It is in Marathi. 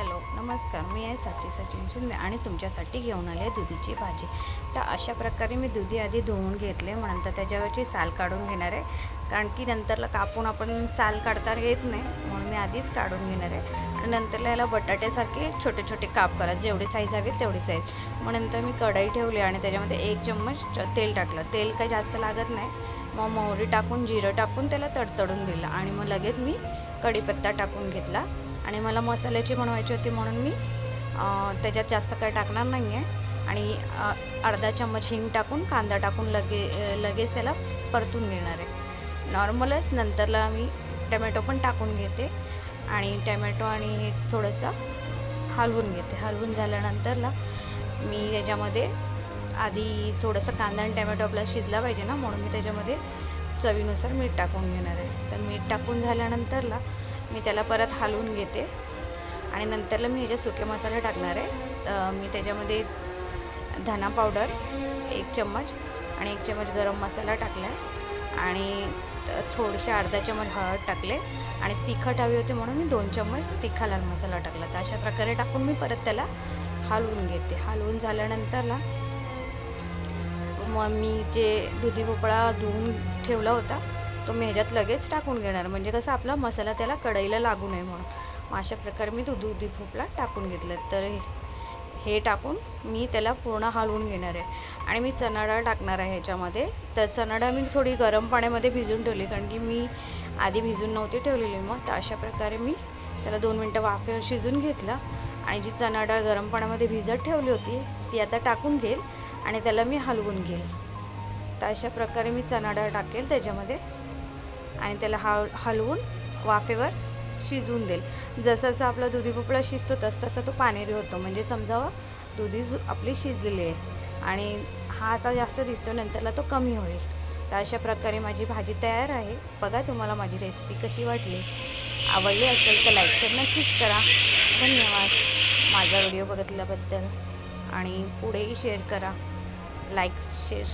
हॅलो नमस्कार. मी आहे साची सचिन शिंदे आणि तुमच्यासाठी घेऊन आले आहे दुधीची भाजी. तर अशा प्रकारे मी दुधी आधी धुवून घेतले. नंतर त्याच्यावरची साल काढून घेणार आहे. कारण की नंतरला कापून आपण साल काढता येत नाही म्हणून मी आधीच काढून घेणार आहे. आणि नंतरला याला बटाट्यासारखे छोटे छोटे काप करा. जेवढे साईज हवे तेवढे साईज मग नंतर मी कढई ठेवली आणि त्याच्यामध्ये एक चम्मच तेल टाकलं. तेल काही जास्त लागत नाही. मग मोहरी टाकून जिरं टाकून त्याला तडतडून दिलं आणि मग लगेच मी कढीपत्ता टाकून घेतला. आणि मला मसाल्याची बनवायची होती म्हणून मी त्याच्यात जास्त काही टाकणार नाही आहे आणि अर्धा चम्मच हिंग टाकून कांदा टाकून लगे लगेच त्याला परतून घेणार आहे. नॉर्मलच नंतरला मी टमॅटो पण टाकून घेते. आणि टमॅटो आणि हे थोडंसं हलवून घेते. हलवून झाल्यानंतरला मी याच्यामध्ये आधी थोडंसं कांदा आणि टमॅटो आपला शिजला पाहिजे ना म्हणून मी त्याच्यामध्ये चवीनुसार मीठ टाकून घेणार आहे. तर मीठ टाकून झाल्यानंतरला मी त्याला परत हलवून घेते. आणि नंतरला मी ह्याच्यात सुके मसाले टाकणार आहे तर मी त्याच्यामध्ये धना पावडर एक चम्मच आणि एक चम्मच गरम मसाला टाकला आहे आणि थोडेसे अर्धा चम्मच हळद टाकले. आणि तिखट हवी होती म्हणून मी दोन चम्मच तिखा लाल मसाला टाकला. तर अशा प्रकारे टाकून मी परत त्याला हलवून घेते. हलवून झाल्यानंतरला मग मी जे दुधी भोपळा धुवून ठेवला होता तो मी ह्याच्यात लगेच टाकून घेणार. म्हणजे कसं आपला मसाला त्याला कढईला लागू नये म्हणून. मग अशा प्रकारे मी तो दुधी भोपळा टाकून घेतलं. तर हे टाकून मी त्याला पूर्ण हलवून घेणार आहे. आणि मी चणा डाळ टाकणार आहे ह्याच्यामध्ये. तर चणा डाळ मी थोडी गरम पाण्यामध्ये भिजून ठेवली कारण की मी आधी भिजून नव्हती ठेवलेली. मग तर अशा प्रकारे मी त्याला दोन मिनटं वाफेवर शिजून घेतलं. आणि जी चणा डाळ गरम पाण्यामध्ये भिजत ठेवली होती ती आता टाकून घेईल. आणि त्याला मी हलवून घेईल तर अशा प्रकारे मी चणा डाळ टाकेल त्याच्यामध्ये. आणि त्याला हल हलवून वाफेवर शिजवून देईल. जसं जसं आपला दुधी भोपळा शिजतो तसं तसा तो पाणेरी होतो. म्हणजे समजावं दुधी आपली शिजलेली आहे. आणि हा आता जास्त दिसतो नंतरला तो कमी होईल. तर अशा प्रकारे माझी भाजी तयार आहे. बघा तुम्हाला माझी रेसिपी कशी वाटली. आवडली असेल तर लाईक शेअर नक्कीच करा. धन्यवाद. माझा व्हिडिओ बघितल्याबद्दल. आणि पुढेही शेअर करा. Likes share